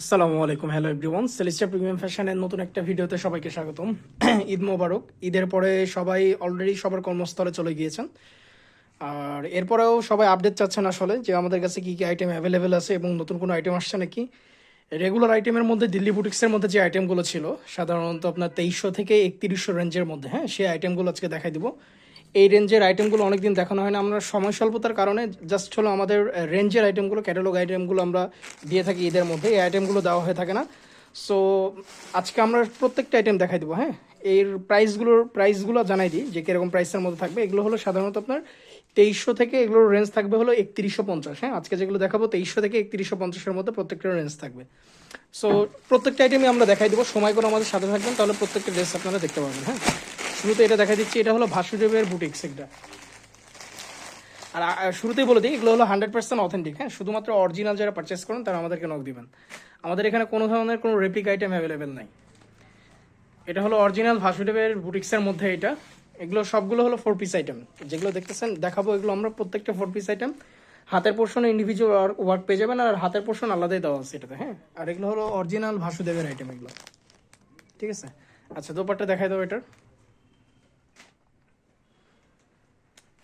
আসসালামু আলাইকুম, hello everyone. সেলিস্টা premium ফ্যাশনের নতুন একটা ভিডিওতে সবাইকে স্বাগতম। ঈদ মোবারক। ঈদের পরে সবাই অলরেডি সবার কর্মস্থলে চলে গিয়েছেন। আর এরপরেও সবাই আপডেট চাচ্ছেন আসলে যে আমাদের কাছে কী কী আইটেম অ্যাভেলেবেল আছে এবং নতুন কোনো আইটেম আসছে নাকি। রেগুলার আইটেমের মধ্যে দিল্লি বুটিক্সের মধ্যে যে আইটেমগুলো ছিল, সাধারণত আপনার তেইশশো থেকে একত্রিশশো রেঞ্জের মধ্যে হ্যাঁ সেই আইটেমগুলো আজকে দেখাই দিব। এই রেঞ্জের আইটেমগুলো অনেকদিন দেখানো হয় না। আমরা সময় স্বল্পতার কারণে জাস্ট হলো আমাদের রেঞ্জের আইটেমগুলো ক্যাটালগ আইটেমগুলো আমরা দিয়ে থাকি ঈদের মধ্যে। এই আইটেমগুলো দেওয়া হয়ে থাকে না। সো আজকে আমরা প্রত্যেকটা আইটেম দেখাই দেবো হ্যাঁ? এর প্রাইসগুলোর প্রাইসগুলো জানাই দিই, যে কীরকম প্রাইসের মধ্যে থাকবে। এগুলো হলো সাধারণত আপনার তেইশশো থেকে এগুলোর রেঞ্জ থাকবে হলো একত্রিশশো পঞ্চাশ হ্যাঁ? আজকে যেগুলো দেখাবো, তেইশশো থেকে একত্রিশশো পঞ্চাশের মধ্যে প্রত্যেকটা রেঞ্জ থাকবে। সো প্রত্যেকটা আইটেমই আমরা দেখাই দেবো। সময় করে আমাদের সাথে থাকবেন, তাহলে প্রত্যেকটা ড্রেস আপনারা দেখতে পাবেন হ্যাঁ? শুরুতে এটা দেখা দিচ্ছি, এটা হলো ভাসুদেবের বুটিক্স একটা আর শুরুতেই বলে দিই, এগুলো হলো হান্ড্রেড পার্সেন্ট অথেন্টিক হ্যাঁ? শুধুমাত্র অরিজিনাল যারা পারচেস করেন, তারা আমাদেরকে নক দিবেন। আমাদের এখানে কোনো ধরনের কোনো রেপ্লিক আইটেম অ্যাভেলেবেল নাই। এটা হলো অরিজিনাল ভাসুদেবের বুটিক্সের মধ্যে এটা। এগুলো সবগুলো হলো ফোর পিস আইটেম যেগুলো দেখতেছেন, দেখাবো, এগুলো আমরা প্রত্যেকটা ফোর পিস আইটেম হাতের পোর্শনে ইন্ডিভিজুয়াল ওয়ার্ক পেয়ে যাবেন, আর হাতের পোর্শন আলাদাই দেওয়া আছে এটাতে হ্যাঁ? আর এগুলো হলো অরিজিনাল ভাসুদেবের আইটেম এগুলো। ঠিক আছে? আচ্ছা দোপারটা দেখাই দাও এটার।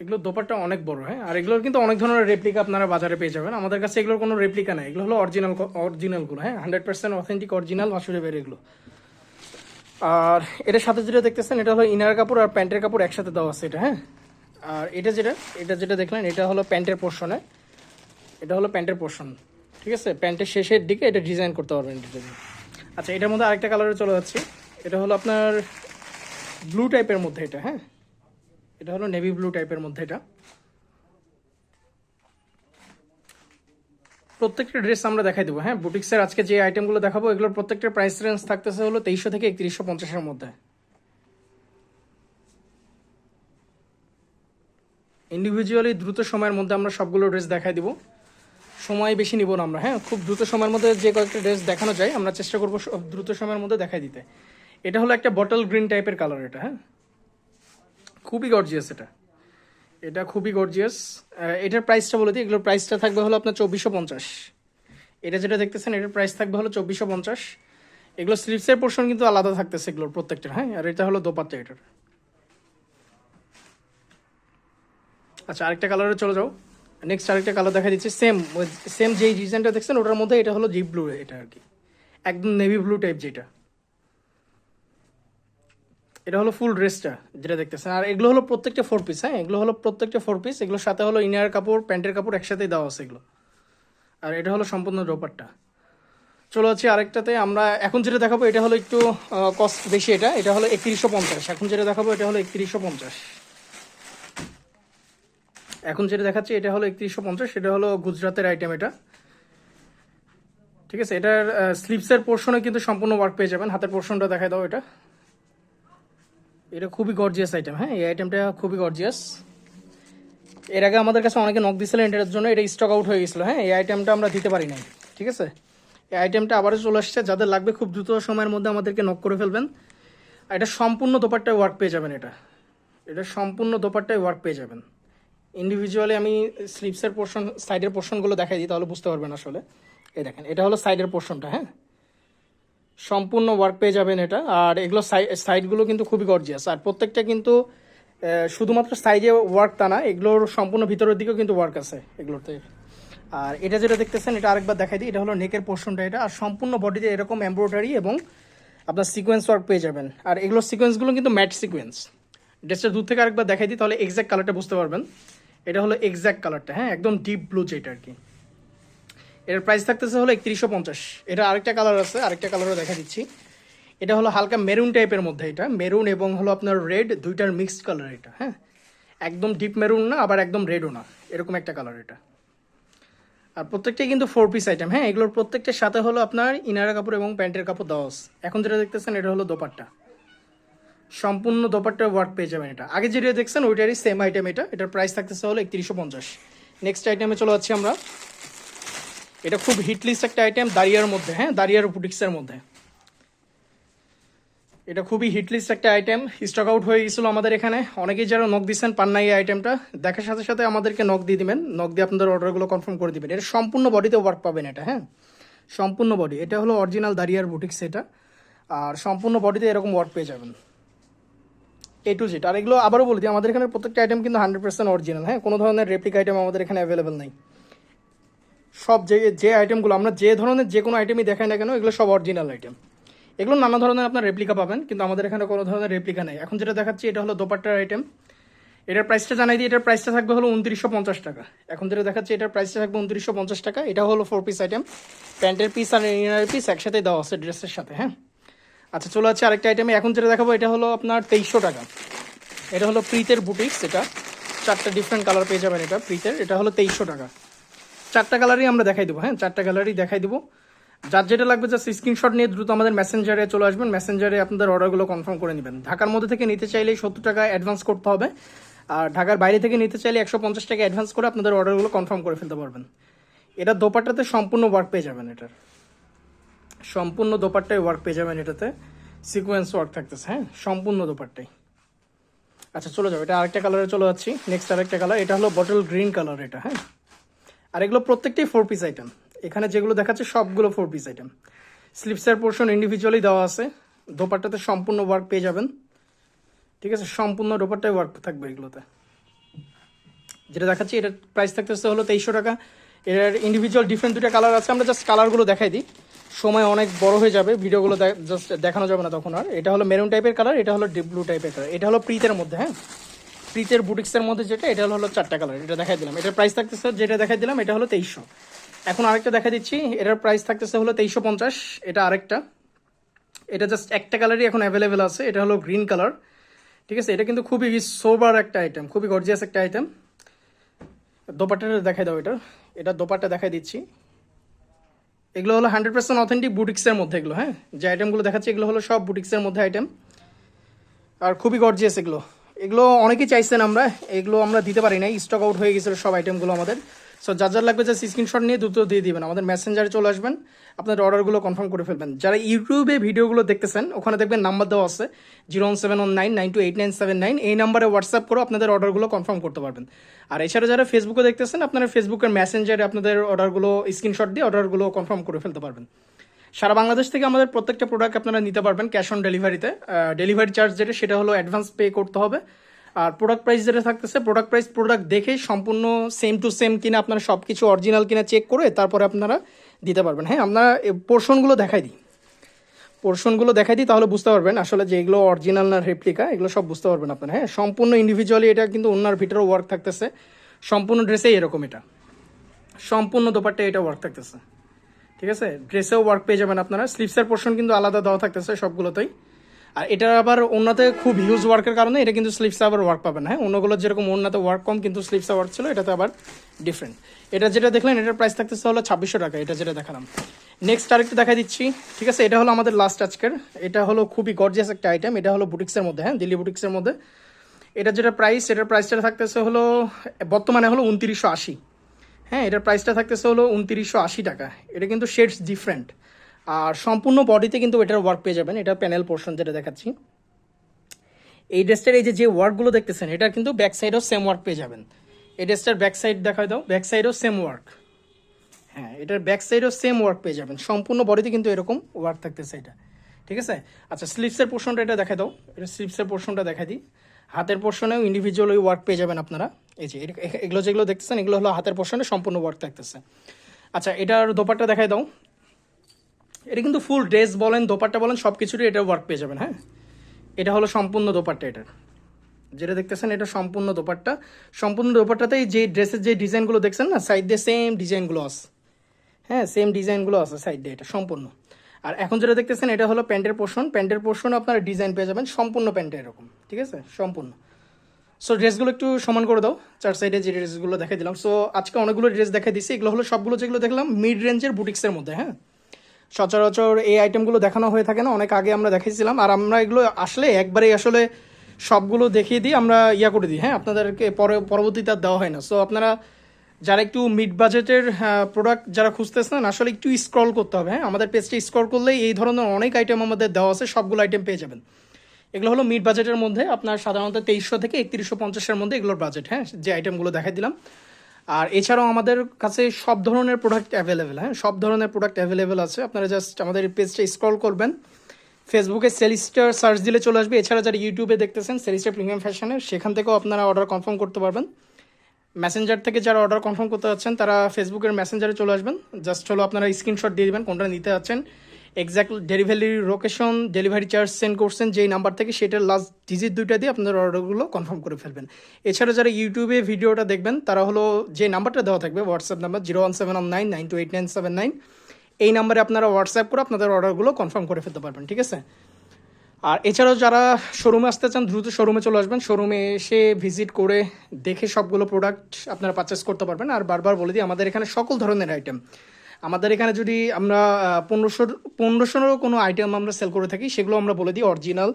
এগুলো দোপারটা অনেক বড় হ্যাঁ? আর এগুলোর কিন্তু অনেক ধরনের রেপ্লিকা আপনারা বাজারে পেয়ে যাবেন। আমাদের কাছে এগুলোর কোনো রেপ্লিকা নেই। এগুলো হলো অরিজিনাল অরিজিনালগুলো হ্যাঁ? হান্ড্রেড পার্সেন্ট অথেন্টিক অরিজিনাল ভাসুদেবের এগুলো। আর এটার সাথে যেটা দেখতেছেন, এটা হলো ইনার কাপড় আর প্যান্টের কাপড় একসাথে দেওয়া আছে এটা হ্যাঁ? আর এটা যেটা এটা যেটা দেখলেন, এটা হলো প্যান্টের পোর্শনে এটা হলো প্যান্টের পোর্শন ঠিক আছে? প্যান্টের শেষের দিকে এটা ডিজাইন করতে পারবেন এটা আচ্ছা এটার মধ্যে আরেকটা কালারে চলে যাচ্ছি। এটা হলো আপনার ব্লু টাইপের মধ্যে এটা হ্যাঁ? এটা হলো নেভি ব্লু টাইপের মধ্যে এটা। প্রত্যেকটা ড্রেস আমরা দেখাই দেবো হ্যাঁ? বুটিক্সের আজকে যে আইটেমগুলো দেখাবো, এগুলোর প্রত্যেকটা প্রাইস রেঞ্জ থাকতেছে হলো তেইশশো থেকে একত্রিশশো পঞ্চাশের মধ্যে। ইন্ডিভিজুয়ালি দ্রুত সময়ের মধ্যে আমরা সবগুলো ড্রেস দেখাই দিব। সময় বেশি নিব না আমরা হ্যাঁ? খুব দ্রুত সময়ের মধ্যে যে কয়েকটা ড্রেস দেখানো যায়, আমরা চেষ্টা করব দ্রুত সময়ের মধ্যে দেখাই দিতে। এটা হলো একটা বটল গ্রিন টাইপের কালার এটা হ্যাঁ? খুবই গর্জিয়াস এটা। এটা খুবই গর্জিয়াস এটার প্রাইসটা বলে দিই। এগুলোর প্রাইসটা থাকবে হলো আপনার চব্বিশশো পঞ্চাশ। এটা যেটা দেখতেছেন, এটার প্রাইস থাকবে হলো চব্বিশশো পঞ্চাশ। এগুলো স্লিপসের পোর্শন কিন্তু আলাদা থাকতেছে এগুলোর প্রত্যেকটা হ্যাঁ? আর এটা হলো দোপাত্তা এটার। আচ্ছা আরেকটা কালারে চলে যাও। নেক্সট আরেকটা কালার দেখা দিচ্ছে। সেম সেম যেই ডিজাইনটা দেখছেন, ওটার মধ্যে এটা হলো জিপ ব্লু এটা আর কি। একদম নেভি ব্লু টাইপ যেটা। এটা হলো ফুল ড্রেসটা যেটা দেখতেছেন। আর এগুলো হলো প্রত্যেকটা ফোর পিস হ্যাঁ? এগুলো হলো প্রত্যেকটা ফোর পিস এগুলোর সাথে হলো ইনার কাপড়, প্যান্টের কাপড় একসাথেই দেওয়া আছে এগুলো। আর এটা হলো সম্পূর্ণ ডোপারটা চলো হচ্ছে আরেকটাতে আমরা এখন যেটা দেখাবো, এটা হলো একটু কস্ট বেশি এটা। এটা হলো একত্রিশশো পঞ্চাশ। এখন যেটা দেখাবো, এটা হলো একত্রিশশো পঞ্চাশ। এখন যেটা দেখাচ্ছি, এটা হলো একত্রিশশো পঞ্চাশ। এটা হলো গুজরাতের আইটেম এটা। ঠিক আছে? এটার স্লিপসের পোর্শনে কিন্তু সম্পূর্ণ ওয়ার্ক পেয়ে যাবেন। হাতের পোর্শনটা দেখাই দাও এটা। এটা খুবই গর্জিয়াস আইটেম হ্যাঁ? এই আইটেমটা খুবই গর্জিয়াস এর আগে আমাদের কাছে অনেকে নক দিয়েছিলেন এটার জন্য, এটা স্টক আউট হয়ে গেছিল হ্যাঁ? এই আইটেমটা আমরা দিতে পারি নাই, ঠিক আছে? এই আইটেমটা আবারও চলে আসছে, যাদের লাগবে খুব দ্রুত সময়ের মধ্যে আমাদেরকে নক করে ফেলবেন। আর এটা সম্পূর্ণ দোপারটায় ওয়ার্ক পেয়ে যাবেন এটা। এটা সম্পূর্ণ দোপারটায় ওয়ার্ক পেয়ে যাবেন। ইন্ডিভিজুয়ালি আমি স্লিপসের পোর্শন সাইডের পোর্শনগুলো দেখাই দিই, তাহলে বুঝতে পারবেন আসলে। এই দেখেন, এটা হলো সাইডের পোর্শনটা হ্যাঁ? সম্পূর্ণ ওয়ার্ক পেয়ে যাবেন এটা। আর এগুলো সাইডগুলো কিন্তু খুবই গর্জিয়াস আর প্রত্যেকটা কিন্তু শুধুমাত্র সাইডে ওয়ার্ক তা না, এগুলোর সম্পূর্ণ ভিতরের দিকেও কিন্তু ওয়ার্ক আছে এগুলোতে। আর এটা যেটা দেখতেছেন, এটা আরেকবার দেখাই দিই, এটা হলো নেকের পোর্শনটা এটা। আর সম্পূর্ণ বডিতে এরকম এমব্রয়ডারি এবং আপনার সিকোয়েন্স ওয়ার্ক পেয়ে যাবেন। আর এগুলোর সিকোয়েন্সগুলো কিন্তু ম্যাট সিকোয়েন্স ড্রেসটা দূর থেকে আরেকবার দেখাই দিই, তাহলে এক্স্যাক্ট কালারটা বুঝতে পারবেন। এটা হলো এক্স্যাক্ট কালারটা হ্যাঁ একদম ডিপ ব্লু যেটা আর কি। এর প্রাইস থাকতেছে হলো একত্রিশশো পঞ্চাশ। এটা আরেকটা কালার আছে, আরেকটা কালারও দেখা দিচ্ছি। এটা হলো হালকা মেরুন টাইপের মধ্যে এটা। মেরুন এবং হলো আপনার রেড দুইটার মিক্সড কালার এটা হ্যাঁ? একদম ডিপ মেরুন না, আবার একদম রেডও না। এরকম একটা কালার এটা। আর প্রত্যেকটাই কিন্তু ফোর পিস আইটেম হ্যাঁ? এগুলোর প্রত্যেকটার সাথে হলো আপনার ইনারা কাপড় এবং প্যান্টের কাপড় আছে। এখন যেটা দেখতেছেন, এটা হলো দোপাট্টা। সম্পূর্ণ দোপাট্টার ওয়ার্ক পেয়ে যাবেন এটা। আগে যেটা দেখছেন, ওইটারই সেম আইটেম এটা। এটার প্রাইস থাকতেছে হলো একত্রিশশো পঞ্চাশ। নেক্সট আইটেমে চলে যাচ্ছি আমরা। এটা খুব হিট লিস্ট একটা আইটেম দারিয়ার মধ্যে হ্যাঁ? দারিয়ার বুটিক্সের মধ্যে। এটা খুবই হিট লিস্ট একটা আইটেম স্টক আউট হয়ে গেছিল আমাদের এখানে। অনেকেই যারা নক দিচ্ছেন পান না এই আইটেমটা দেখার সাথে সাথে আমাদেরকে নক দিয়ে দিবেন। নক দিয়ে আপনাদের অর্ডারগুলো কনফার্ম করে দিবেন। এটা সম্পূর্ণ বডিতে ওয়ার্ক পাবেন এটা হ্যাঁ? সম্পূর্ণ বডি এটা হলো অরিজিনাল দারিয়ার বুটিক্স এটা। আর সম্পূর্ণ বডিতে এরকম ওয়ার্ক পেয়ে যাবেন। এ টু জেড আর এগুলো আবারও বলি দিই, আমাদের এখানে প্রত্যেকটা আইটেম কিন্তু হান্ড্রেড পার্সেন্ট অরিজিনাল হ্যাঁ? কোনো ধরনের রেপ্লিক আইটেম আমাদের এখানে অ্যাভেলেবেল নেই। সব যে যে আইটেমগুলো আমরা যে ধরনের যে কোনো আইটেমই দেখাই না কেন, এগুলো সব অরিজিনাল আইটেম এগুলো নানা ধরনের আপনার রেপ্লিকা পাবেন, কিন্তু আমাদের এখানে কোনো ধরনের রেপ্লিকা নেই। এখন যেটা দেখাচ্ছি, এটা হলো দোপাট্টার আইটেম এটার প্রাইসটা জানাই দিই, এটার প্রাইসটা থাকবে হলো উনত্রিশশো পঞ্চাশ টাকা। এখন যেটা দেখাচ্ছি, এটার প্রাইসটা থাকবে উনত্রিশশো পঞ্চাশ টাকা। এটা হলো ফোর পিস আইটেম প্যান্টের পিস আর ইনার পিস একসাথে দেওয়া আছে ড্রেসের সাথে হ্যাঁ? আচ্ছা চলে আছে আরেকটা আইটেমে এখন যেটা দেখাবো, এটা হলো আপনার তেইশশো টাকা। এটা হলো প্রীতের বুটিক্স এটা। চারটা ডিফারেন্ট কালার পেয়ে যাবেন এটা, প্রীতের। এটা হলো তেইশশো টাকা। চারটা কালারই আমরা দেখাই দেবো হ্যাঁ? চারটা কালারই দেখাই দেবো। যার যেটা লাগবে জাস্ট স্ক্রিনশট নিয়ে দ্রুত আমাদের মেসেঞ্জারে চলে আসবেন। মেসেঞ্জারে আপনাদের অর্ডারগুলো কনফার্ম করে নেবেন। ঢাকার মধ্যে থেকে নিতে চাইলে সত্তর টাকা অ্যাডভান্স করতে হবে। আর ঢাকার বাইরে থেকে নিতে চাইলে একশো পঞ্চাশ টাকা অ্যাডভান্স করে আপনাদের অর্ডারগুলো কনফার্ম করে ফেলতে পারবেন। এটা দোপাট্টাতে সম্পূর্ণ ওয়ার্ক পেয়ে যাবেন এটার। সম্পূর্ণ দোপাট্টায় ওয়ার্ক পেয়ে যাবেন এটাতে। সিকোয়েন্স ওয়ার্ক থাকতেছে হ্যাঁ? সম্পূর্ণ দোপাট্টাই আচ্ছা চলে যাবে এটা আরেকটা কালারে চলে যাচ্ছি। নেক্সট আরেকটা কালার এটা হলো বটল গ্রিন কালার এটা হ্যাঁ? আর এগুলো প্রত্যেকটাই ফোর পিস আইটেম এখানে যেগুলো দেখাচ্ছে সবগুলো ফোর পিস আইটেম স্লিপসের পোর্শন ইন্ডিভিজুয়ালি দেওয়া আছে। দোপাট্টাতে সম্পূর্ণ ওয়ার্ক পেয়ে যাবেন। ঠিক আছে? সম্পূর্ণ দোপাট্টায় ওয়ার্ক থাকবে এগুলোতে। যেটা দেখাচ্ছি, এটার প্রাইস থাকতেছে হলো তেইশশো টাকা। এটার ইন্ডিভিজুয়াল ডিফারেন্ট দুটা কালার আছে। আমরা জাস্ট কালারগুলো দেখাই দিই। সময় অনেক বড় হয়ে যাবে। ভিডিওগুলো জাস্ট দেখানো যাবে না তখন আর। এটা হলো মেরুন টাইপের কালার এটা হলো ডিপ ব্লু টাইপের কালার এটা হলো প্রীতের মধ্যে হ্যাঁ? প্রীতের বুটিক্সের মধ্যে যেটা, এটা হলো চারটা কালার এটা দেখাই দিলাম। এটার প্রাইস থাকতেছে, যেটা দেখাই দিলাম, এটা হলো তেইশশো। এখন আরেকটা দেখা দিচ্ছি, এটার প্রাইস থাকতেছে হলো তেইশশো পঞ্চাশ, এটা আরেকটা। এটা জাস্ট একটা কালারই এখন অ্যাভেলেবেল আছে, এটা হলো গ্রিন কালার ঠিক আছে, এটা কিন্তু খুবই সোবার একটা আইটেম খুবই গর্জিয়াস একটা আইটেম দোপাট্টাটা দেখাই দাও এটা এটা দোপাট্টা দেখাই দিচ্ছি। এগুলো হলো হান্ড্রেড পার্সেন্ট অথেন্টিক বুটিক্সের মধ্যে এগুলো হ্যাঁ? যে আইটেমগুলো দেখাচ্ছি, এগুলো হলো সব বুটিক্সের মধ্যে আইটেম আর খুবই গর্জিয়াস এগুলো। এগুলো অনেকেই চাইছেন আমরা, এগুলো আমরা দিতে পারি না স্টক আউট হয়ে গেছিল সব আইটেমগুলো আমাদের। সো যার যার লাগবে যে স্ক্রিনশট নিয়ে দ্রুত দিয়ে দিবেন, আমাদের মেসেঞ্জারে চলে আসবেন, আপনাদের অর্ডারগুলো কনফার্ম করে ফেলবেন। যারা ইউটিউবে ভিডিওগুলো দেখতেছেন, ওখানে দেখবেন নাম্বার দেওয়া আছে zero one seven one nine nine two eight nine seven nine এই নাম্বারে হোয়াটসঅ্যাপ করে আপনাদের অর্ডারগুলো কনফার্ম করতে পারবেন। আর এছাড়া যারা ফেসবুকে দেখতেছেন, আপনারা ফেসবুকের মেসেঞ্জারে আপনাদের অর্ডারগুলো স্ক্রিনশট দিয়ে অর্ডারগুলো কনফার্ম করে ফেলতে পারবেন। সারা বাংলাদেশ থেকে আমাদের প্রত্যেকটা প্রোডাক্ট আপনারা নিতে পারবেন ক্যাশ অন ডেলিভারিতে ডেলিভারি চার্জ যেটা, সেটা হলো অ্যাডভান্স পে করতে হবে। আর প্রোডাক্ট প্রাইস যেটা থাকতেছে প্রোডাক্ট প্রাইস প্রোডাক্ট দেখে সম্পূর্ণ সেম টু সেম কিনা আপনারা সব কিছু অরিজিনাল কিনা চেক করে তারপরে আপনারা দিতে পারবেন। হ্যাঁ আপনারা পোর্শনগুলো দেখাই দিই। পোর্শনগুলো দেখাই দিই, তাহলে বুঝতে পারবেন আসলে যে এগুলো অরিজিনাল না রেপ্লিকা এগুলো সব বুঝতে পারবেন আপনারা। হ্যাঁ সম্পূর্ণ ইন্ডিভিজুয়ালি এটা কিন্তু অন্যার ভিতরেও ওয়ার্ক থাকতেছে। সম্পূর্ণ ড্রেসেই এরকম এটা। সম্পূর্ণ দোপারটা এটা ওয়ার্ক থাকতেছে। ঠিক আছে? ড্রেসেও ওয়ার্ক পেয়ে যাবেন আপনারা। স্লিপসের পোর্শন কিন্তু আলাদা দেওয়া থাকতেছে সবগুলোতেই। আর এটা আবার অন্যতে খুব হিউজ ওয়ার্কের কারণে এটা কিন্তু স্লিপসে আবার ওয়ার্ক পাবেন। হ্যাঁ অন্যগুলো যেরকম অন্যতে ওয়ার্ক কম, কিন্তু স্লিপসে ওয়ার্ক ছিল, এটাতে আবার ডিফারেন্ট এটা যেটা দেখলেন, এটার প্রাইস থাকতেছে হলো ছাব্বিশশো টাকা, এটা যেটা দেখালাম। নেক্সট আরেকটা দেখা দিচ্ছি। ঠিক আছে, এটা হলো আমাদের লাস্ট আজকের। এটা হলো খুবই গর্জিয়াস একটা আইটেম এটা হলো বুটিক্সের মধ্যে হ্যাঁ দিল্লি বুটিক্সের মধ্যে। এটা যেটা প্রাইস এটার প্রাইসটা থাকতেছে হলো, বর্তমানে হলো উনত্রিশশো আশি। হ্যাঁ এটার প্রাইসটা থাকতেছে হলো উনত্রিশশো আশি টাকা। এটা কিন্তু শেডস ডিফারেন্ট আর সম্পূর্ণ বডিতে কিন্তু এটার ওয়ার্ক পেয়ে যাবেন এটা প্যানেল পোর্শন যেটা দেখাচ্ছি। এই ড্রেসটার এই যে যে ওয়ার্কগুলো দেখতেছেন, এটার কিন্তু ব্যাক সাইডও সেম ওয়ার্ক পেয়ে যাবেন। এই ড্রেসটার ব্যাক সাইড দেখাই দাও ব্যাক সাইডও সেম ওয়ার্ক হ্যাঁ এটার ব্যাক সাইডও সেম ওয়ার্ক পেয়ে যাবেন। সম্পূর্ণ বডিতে কিন্তু এরকম ওয়ার্ক থাকতেছে এটা। ঠিক আছে? আচ্ছা স্লিপসের পোর্শনটা এটা দেখা দাও। এটা স্লিপসের পোর্শনটা দেখা দিই। হাতের পোর্শনেও ইন্ডিভিজুয়ালি ওয়ার্ক পেয়ে যাবেন আপনারা। এই যে এগুলো যেগুলো দেখতেছেন, এগুলো হলো হাতের পোর্শনে সম্পূর্ণ ওয়ার্ক থাকতেছে। আচ্ছা এটার দোপারটা দেখাই দাও। এটা কিন্তু ফুল ড্রেস বলেন, দোপাট্টা বলেন সব কিছুরই এটা ওয়ার্ক পেয়ে যাবেন হ্যাঁ? এটা হলো সম্পূর্ণ দোপাট্টা এটার। যেটা দেখতেছেন, এটা সম্পূর্ণ দোপাট্টা। সম্পূর্ণ দোপাট্টাতেই যে ড্রেসের যে ডিজাইনগুলো দেখছেন না সাইড দিয়ে সেম ডিজাইনগুলো আছে। হ্যাঁ সেম ডিজাইনগুলো আছে সাইড দিয়ে এটা, সম্পূর্ণ। আর এখন যেটা দেখতেছেন, এটা হলো প্যান্টের পোর্শন প্যান্টের পোর্শন আপনারা ডিজাইন পেয়ে যাবেন, সম্পূর্ণ প্যান্টে এরকম, ঠিক আছে? সম্পূর্ণ। সো ড্রেসগুলো একটু সমান করে দাও। চার সাইডে যে ড্রেসগুলো দেখাই দিলাম। সো আজকে অনেকগুলো ড্রেস দেখাই দিচ্ছি এগুলো হলো সবগুলো যেগুলো দেখলাম মিড রেঞ্জের বুটিক্সের মধ্যে হ্যাঁ? সচরাচর এই আইটেমগুলো দেখানো হয়ে থাকে না। অনেক আগে আমরা দেখিয়েছিলাম আর আমরা এগুলো আসলে একবারেই আসলে সবগুলো দেখিয়ে দিই আমরা ইয়া করে দিই হ্যাঁ? আপনাদেরকে পরে, পরবর্তীতে আর দেওয়া হয় না। সো আপনারা যারা একটু মিড বাজেটের প্রোডাক্ট যারা খুঁজতেছেন, আসলে একটু স্ক্রল করতে হবে হ্যাঁ? আমাদের পেজটা স্ক্রল করলেই এই ধরনের অনেক আইটেম আমাদের দেওয়া আছে। সবগুলো আইটেম পেয়ে যাবেন। এগুলো হলো মিড বাজেটের মধ্যে। আপনার সাধারণত তেইশশো থেকে একত্রিশশো পঞ্চাশের মধ্যে এগুলোর বাজেট হ্যাঁ? যে আইটেমগুলো দেখাই দিলাম। আর এছাড়াও আমাদের কাছে সব ধরনের প্রোডাক্ট অ্যাভেলেবেল হ্যাঁ? সব ধরনের প্রোডাক্ট অ্যাভেলেবেল আছে। আপনারা জাস্ট আমাদের পেজটা স্ক্রল করবেন। ফেসবুকে সেলিস্টার সার্চ দিলে চলে আসবে। এছাড়া যারা ইউটিউবে দেখতেছেন সেলিস্টার প্রিমিয়াম ফ্যাশনের সেখান থেকেও আপনারা অর্ডার কনফার্ম করতে পারবেন। মেসেঞ্জার থেকে যারা অর্ডার কনফার্ম করতে যাচ্ছেন, তারা ফেসবুকের মেসেঞ্জারে চলে আসবেন। জাস্ট হলো আপনারা স্ক্রিনশট দিয়ে দিবেন, কোনটা নিতে যাচ্ছেন। Exact delivery location delivery charge send করছেন, যেই নাম্বার থেকে সেটার লাস্ট ডিজিট দুইটা দিয়ে আপনাদের অর্ডারগুলো কনফার্ম করে ফেলবেন। এছাড়া যারা ইউটিউবে ভিডিওটা দেখবেন, তারা হলো যে নাম্বারটা দেওয়া থাকবে WhatsApp number zero one seven nine nine two eight nine seven nine এই নাম্বারে আপনারা হোয়াটসঅ্যাপ করে আপনাদের অর্ডারগুলো কনফার্ম করে ফেলতে পারবেন, ঠিক আছে? আর এছাড়াও যারা শোরুমে আসতে চান, দ্রুত শোরুমে চলে আসবেন শোরুমে এসে ভিজিট করে দেখে সবগুলো প্রোডাক্ট আপনারা পারচেস করতে পারবেন। আর বারবার বলে দিই, আমাদের এখানে সকল ধরনের আইটেম আমাদের এখানে যদি আমরা পনেরোশোর পনেরোশোরও কোনো আইটেম আমরা সেল করে থাকি, সেগুলো আমরা বলে দিই অরিজিনাল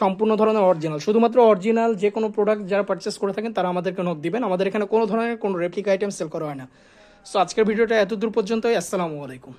সম্পূর্ণ ধরনের অরিজিনাল শুধুমাত্র অরিজিনাল যে কোনো প্রোডাক্ট যারা পারচেস করে থাকেন, তারা আমাদেরকে নোট দিবেন। আমাদের এখানে কোনো ধরনের কোনো রেপ্লিকা আইটেম সেল করা হয় না। সো আজকের ভিডিওটা এতদূর পর্যন্তই। আসসালামু আলাইকুম।